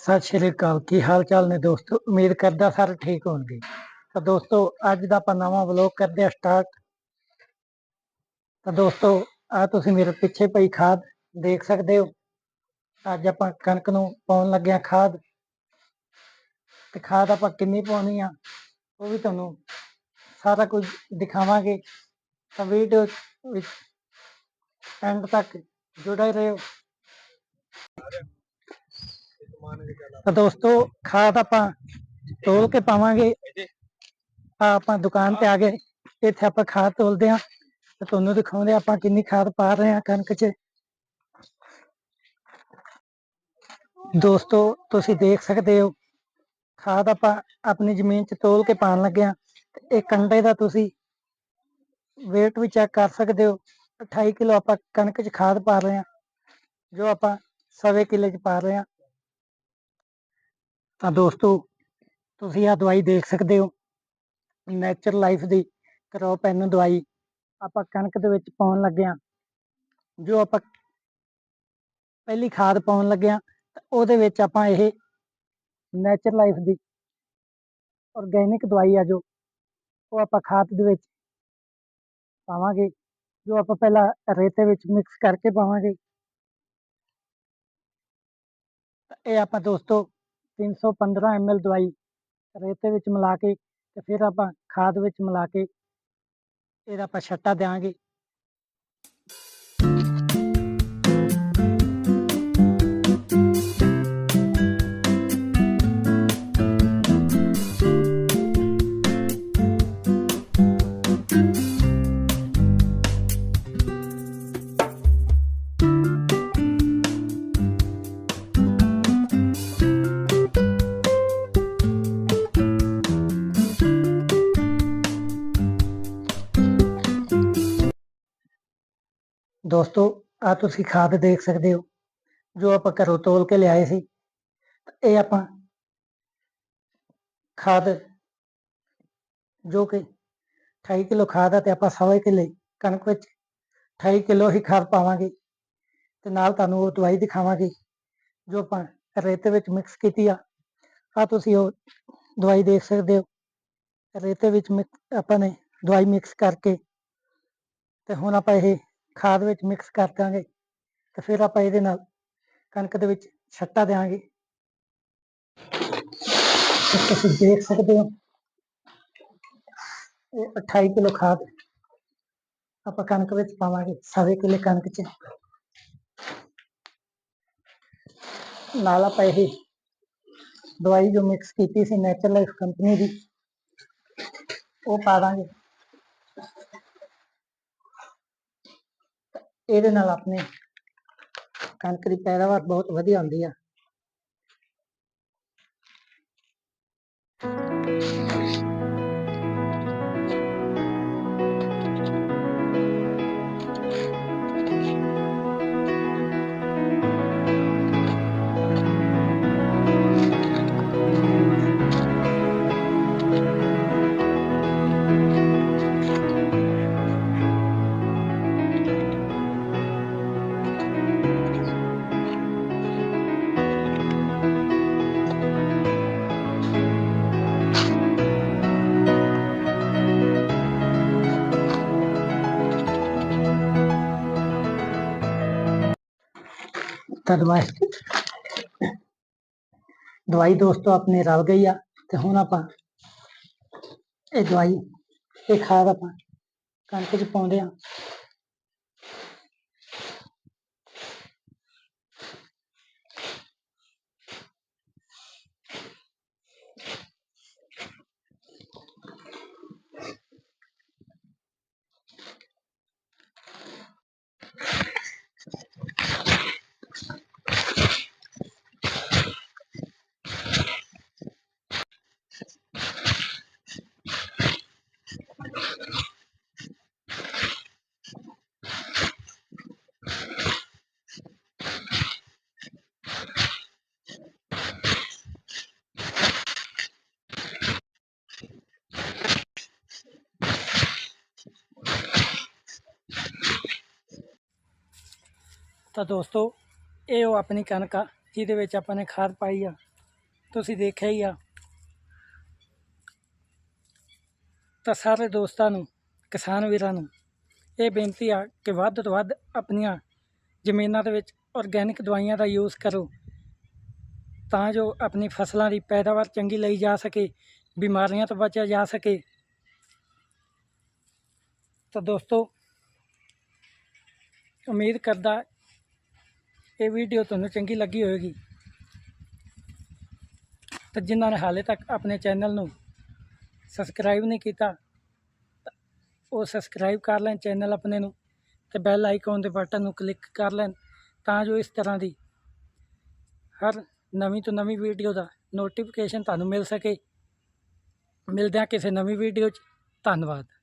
ਸਤਿ ਸ਼੍ਰੀ ਅਕਾਲ, ਕੀ ਹਾਲ ਚਾਲ ਨੇ ਦੋਸਤੋ? ਉਮੀਦ ਕਰਦਾ ਸਾਰੇ ਠੀਕ ਹੋਣਗੇ। ਤਾਂ ਦੋਸਤੋ, ਅੱਜ ਦਾ ਆਪਾਂ ਨਵਾਂ ਵਲੌਗ ਕਰਦੇ ਆ ਸਟਾਰਟ ਤਾਂ ਦੋਸਤੋ ਆ ਤੁਸੀਂ ਮੇਰੇ ਪਿੱਛੇ ਪਈ ਖਾਦ ਦੇਖ ਸਕਦੇ ਹੋ। ਅੱਜ ਆਪਾਂ ਕਣਕ ਨੂੰ ਪਾਉਣ ਲੱਗੇ ਆ ਖਾਦ। ਤੇ ਖਾਦ ਆਪਾਂ ਕਿੰਨੀ ਪਾਉਣੀ ਆ, ਉਹ ਵੀ ਤੁਹਾਨੂੰ ਸਾਰਾ ਕੁਝ ਦਿਖਾਵਾਂਗੇ। ਤਾਂ ਵੀਡੀਓ ਵਿੱਚ ਐਂਡ ਤੱਕ ਜੁੜੇ ਰਹੋ। ਤਾਂ ਦੋਸਤੋ, ਖਾਦ ਆਪਾਂ ਤੋਲ ਕੇ ਪਾਵਾਂਗੇ। ਆ ਆਪਾਂ ਦੁਕਾਨ ਤੇ ਆ ਗਏ। ਇੱਥੇ ਆਪਾਂ ਖਾਦ ਤੋਲਦੇ ਆ। ਤੇ ਤੁਹਾਨੂੰ ਦਿਖਾਉਂਦੇ ਹਾਂ ਆਪਾਂ ਕਿੰਨੀ ਖਾਦ ਪਾ ਰਹੇ ਆ ਕਣਕ 'ਚ। ਦੋਸਤੋ, ਤੁਸੀਂ ਦੇਖ ਸਕਦੇ ਹੋ, ਖਾਦ ਆਪਾਂ ਆਪਣੀ ਜ਼ਮੀਨ 'ਚ ਤੋਲ ਕੇ ਪਾਉਣ ਲੱਗੇ ਆ। ਇਹ ਕੰਡੇ ਦਾ ਤੁਸੀਂ weight ਵੀ ਚੈੱਕ ਕਰ ਸਕਦੇ ਹੋ। 28 ਕਿਲੋ ਆਪਾਂ ਕਣਕ 'ਚ ਖਾਦ ਪਾ ਰਹੇ ਆ। ਜੋ ਆਪਾਂ ਸਵੇ ਕਿੱਲੇ 'ਚ ਪਾ ਰਹੇ ਆ। ਤਾਂ ਦੋਸਤੋ, ਤੁਸੀਂ ਆ ਦਵਾਈ ਦੇਖ ਸਕਦੇ ਹੋ। ਨੇਚਰ ਲਾਈਫ ਦੀ ਕਰੋਪ ਐਨ ਦਵਾਈ। ਆਪਾਂ ਕਣਕ ਦੇ ਵਿੱਚ ਪਾਉਣ ਲੱਗੇ ਆ ਜੋ ਆਪਾਂ ਪਹਿਲੀ ਖਾਦ ਪਾਉਣ ਲੱਗੇ ਆ ਤਾਂ ਉਹਦੇ ਵਿੱਚ ਆਪਾਂ ਇਹ ਨੇਚਰ ਲਾਈਫ ਦੀ ਆਰਗੇਨਿਕ ਦਵਾਈ ਆ ਜੋ, ਉਹ ਆਪਾਂ ਖਾਦ ਦੇ ਵਿੱਚ ਪਾਵਾਂਗੇ। ਜੋ ਆਪਾਂ ਪਹਿਲਾਂ ਰੇਤੇ ਵਿੱਚ ਮਿਕਸ ਕਰਕੇ ਪਾਵਾਂਗੇ। ਇਹ ਆਪਾਂ ਦੋਸਤੋ 315 ml ਦਵਾਈ ਰੇਤੇ ਵਿੱਚ ਮਿਲਾ ਕੇ ਤੇ ਫਿਰ ਆਪਾਂ ਖਾਦ ਵਿੱਚ ਮਿਲਾ ਕੇ ਇਹਦਾ ਆਪਾਂ ਛੱਟਾ ਦਿਆਂਗੇ। ਦੋਸਤੋ ਆ ਤੁਸੀਂ ਖਾਦ ਦੇਖ ਸਕਦੇ ਹੋ, ਜੋ ਆਪਾਂ ਘਰੋਂ ਤੋਲ ਕੇ ਲਿਆਏ ਸੀ। ਇਹ ਆਪਾਂ ਖਾਦ, ਜੋ ਕਿ 28 ਕਿਲੋ ਖਾਦ ਆ ਤੇ ਆਪਾਂ ਸਵਾ ਕਿੱਲੇ ਕਣਕ ਵਿੱਚ 28 ਕਿਲੋ ਹੀ ਖਾਦ ਪਾਵਾਂਗੇ। ਤੇ ਨਾਲ ਤੁਹਾਨੂੰ ਉਹ ਦਵਾਈ ਦਿਖਾਵਾਂਗੇ, ਜੋ ਆਪਾਂ ਰੇਤੇ ਵਿੱਚ ਮਿਕਸ ਕੀਤੀ ਆ। ਆ ਤੁਸੀਂ ਉਹ ਦਵਾਈ ਦੇਖ ਸਕਦੇ ਹੋ। ਰੇਤੇ ਵਿੱਚ ਮਿਕ- ਆਪਾਂ ਨੇ ਦਵਾਈ ਮਿਕਸ ਕਰਕੇ ਤੇ ਹੁਣ ਆਪਾਂ ਇਹ ਖਾਦ ਵਿੱਚ ਮਿਕਸ ਕਰ ਦਾਂਗੇ ਤੇ ਫਿਰ ਆਪਾਂ ਇਹਦੇ ਨਾਲ ਕਣਕ ਦੇ ਵਿੱਚ ਛੱਟਾ ਦੇਵਾਂਗੇ ਤੁਸੀਂ ਦੇਖ ਸਕਦੇ ਹੋ, ਇਹ 28 ਕਿਲੋ ਖਾਦ ਆਪਾਂ ਕਣਕ ਵਿੱਚ ਪਾਵਾਂਗੇ, ਸਵੇ ਕਿਲੇ ਕਣਕ 'ਚ। ਨਾਲ ਆਪਾਂ ਇਹ ਦਵਾਈ ਜੋ ਮਿਕਸ ਕੀਤੀ ਸੀ ਨੇਚਰ ਲਾਈਫ ਕੰਪਨੀ ਦੀ, ਉਹ ਪਾ ਦਾਂਗੇ। ਇਹਦੇ ਨਾਲ ਆਪਣੇ ਕਣਕ ਦੀ ਪੈਦਾਵਾਰ ਬਹੁਤ ਵਧੀਆ ਹੁੰਦੀ ਆ। ਤਾਂ ਦਵਾਈ ਦਵਾਈ ਦੋਸਤੋ ਆਪਣੇ ਰਲ ਗਈ ਆ ਤੇ ਹੁਣ ਆਪਾਂ ਇਹ ਦਵਾਈ, ਇਹ ਖਾਦ ਆਪਾਂ ਕਣਕ 'ਚ ਪਾਉਂਦੇ ਆ। ਤਾਂ ਦੋਸਤੋ, ਇਹ ਉਹ ਆਪਣੀ ਕਣਕ ਆ, ਜਿਹਦੇ ਵਿੱਚ ਆਪਾਂ ਨੇ ਖਾਦ ਪਾਈ ਆ। ਤੁਸੀਂ ਦੇਖਿਆ ਹੀ ਆ। ਤਾਂ ਸਾਰੇ ਦੋਸਤਾਂ ਨੂੰ, ਕਿਸਾਨ ਵੀਰਾਂ ਨੂੰ ਇਹ ਬੇਨਤੀ ਆ ਕਿ ਵੱਧ ਤੋਂ ਵੱਧ ਆਪਣੀਆਂ ਜ਼ਮੀਨਾਂ ਦੇ ਵਿੱਚ ਆਰਗੈਨਿਕ ਦਵਾਈਆਂ ਦਾ ਯੂਜ਼ ਕਰੋ। ਤਾਂ ਜੋ ਆਪਣੀ ਫਸਲਾਂ ਦੀ ਪੈਦਾਵਾਰ ਚੰਗੀ ਲਈ ਜਾ ਸਕੇ, ਬਿਮਾਰੀਆਂ ਤੋਂ ਬਚਿਆ ਜਾ ਸਕੇ। ਤਾਂ ਦੋਸਤੋ, ਉਮੀਦ ਕਰਦਾ ਇਹ ਵੀਡੀਓ ਤੁਹਾਨੂੰ ਚੰਗੀ ਲੱਗੀ ਹੋਵੇਗੀ ਤਾਂ ਜਿਨ੍ਹਾਂ ਨੇ ਹਾਲੇ ਤੱਕ ਆਪਣੇ ਚੈਨਲ ਨੂੰ ਸਬਸਕ੍ਰਾਈਬ ਨਹੀਂ ਕੀਤਾ ਉਹ ਸਬਸਕ੍ਰਾਈਬ ਕਰ ਲੈਣ ਚੈਨਲ ਆਪਣੇ ਨੂੰ ਤੇ ਬੈਲ ਆਈਕਨ ਦੇ ਬਟਨ ਨੂੰ ਕਲਿੱਕ ਕਰ ਲੈਣ ਤਾਂ ਜੋ ਇਸ ਤਰ੍ਹਾਂ ਦੀ ਹਰ ਨਵੀਂ ਤੋਂ ਨਵੀਂ ਵੀਡੀਓ ਦਾ ਨੋਟੀਫਿਕੇਸ਼ਨ ਤੁਹਾਨੂੰ ਮਿਲ ਸਕੇ। ਮਿਲਦੇ ਹਾਂ ਕਿਸੇ ਨਵੀਂ ਵੀਡੀਓ 'ਚ। ਧੰਨਵਾਦ।